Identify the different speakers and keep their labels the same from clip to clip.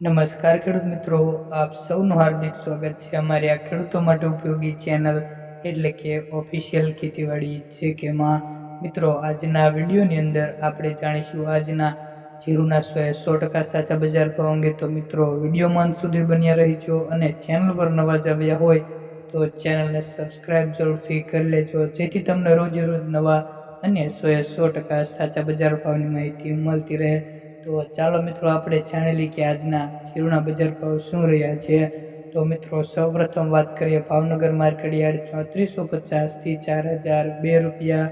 Speaker 1: નમસ્કાર ખેડૂત મિત્રો, આપ સૌનું હાર્દિક સ્વાગત છે અમારી આ ખેડૂતો માટે ઉપયોગી ચેનલ એટલે કે ઓફિશિયલ ખેતીવાડી છે કે માં મિત્રો, આજના વિડીયોની અંદર આપણે જાણીશું આજના જીરુના સો એ સો ટકા સાચા બજાર ભાવ અંગે. તો મિત્રો વિડીયોમાં સુધી બન્યા રહીજો અને ચેનલ પર નવા જ આવ્યા હોય તો ચેનલને સબસ્ક્રાઈબ જરૂરથી કરી લેજો, જેથી તમને રોજે રોજ નવા અને સો એ સો ટકા સાચા બજાર ભાવની માહિતી મળતી રહે. તો ચાલો મિત્રો, આપણે જાણી કે આજના જીરુના બજાર ભાવ શું રહ્યા છે. તો મિત્રો, સૌપ્રથમ વાત કરીએ, ભાવનગર માર્કેટ યાર્ડ ચોત્રીસો પચાસથી ચાર હજાર બે રૂપિયા,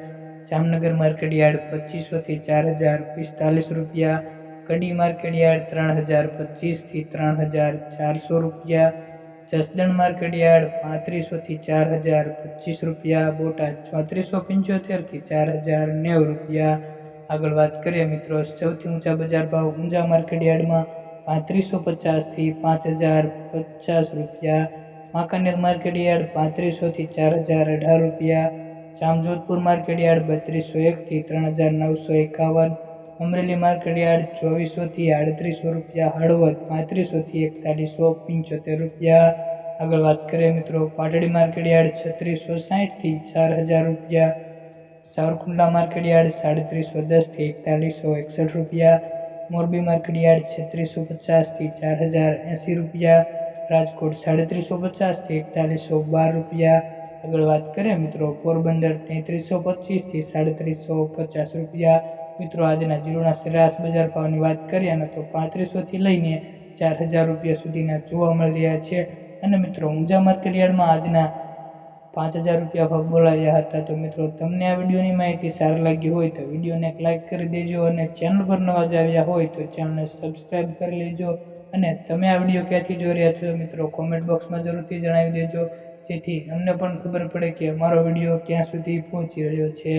Speaker 1: જામનગર માર્કેટ યાર્ડ પચીસોથી ચાર હજાર પિસ્તાલીસ રૂપિયા, કડી માર્કેટ યાર્ડ ત્રણ હજાર પચીસથી ત્રણ હજાર ચારસો રૂપિયા, જસદણ માર્કેટ યાર્ડ પાંત્રીસોથી ચાર હજાર પચીસ રૂપિયા, બોટાદ ચોત્રીસો પંચોતેરથી ચાર હજાર નેવું રૂપિયા આગળ વાત કરીએ મિત્રો, સૌથી ઊંચા બજાર ભાવ ઊંઝા માર્કેટ યાર્ડમાં પાંત્રીસો પચાસથી પાંચ હજાર પચાસ રૂપિયા. વાંકાનેર માર્કેટ યાર્ડ પાંત્રીસોથી ચાર હજાર અઢાર રૂપિયા. જામજોધપુર માર્કેટ યાર્ડ બત્રીસો એકથી ત્રણ હજાર નવસો એકાવન. અમરેલી માર્કેટ યાર્ડ ચોવીસોથી આડત્રીસો રૂપિયા. હળવદ પાંત્રીસોથી એકતાલીસો પંચોતેર રૂપિયા. આગળ વાત કરીએ મિત્રો, પાટડી માર્કેટ યાર્ડ છત્રીસો સાઠથી ચાર હજાર રૂપિયા. સાવરકુંડલા માર્કેટ યાર્ડ સાડત્રીસો દસથી એકતાલીસો એકસઠ રૂપિયા. મોરબી માર્કેટ યાર્ડ છત્રીસો પચાસથી ચાર હજાર એંસી રૂપિયા. રાજકોટ સાડત્રીસો પચાસથી એકતાલીસો બાર રૂપિયા. આગળ વાત કરીએ મિત્રો, પોરબંદર તેત્રીસો પચીસથી સાડત્રીસો પચાસ રૂપિયા. મિત્રો, આજના જીરોના સરેરાશ બજાર ભાવની વાત કરીએ ને તો પાંત્રીસોથી લઈને ચાર હજાર રૂપિયા સુધીના જોવા મળી રહ્યા છે. અને મિત્રો, ઊંઝા માર્કેટ યાર્ડમાં આજના પાંચ હજાર રૂપિયા ભાગ બોલાવ્યા હતા. તો મિત્રો, તમને આ વિડીયોની માહિતી સારી લાગી હોય તો વિડીયોને એક લાઇક કરી દેજો અને ચેનલ પર નવા જ આવ્યા હોય તો ચેનલને સબસ્ક્રાઈબ કરી લેજો અને તમે આ વીડિયો ક્યાંથી જોઈ રહ્યા છો મિત્રો કોમેન્ટ બોક્સમાં જરૂરથી જણાવી દેજો. જેથી અમને પણ ખબર પડે કે અમારો વીડિયો ક્યાં સુધી પહોંચી રહ્યો છે.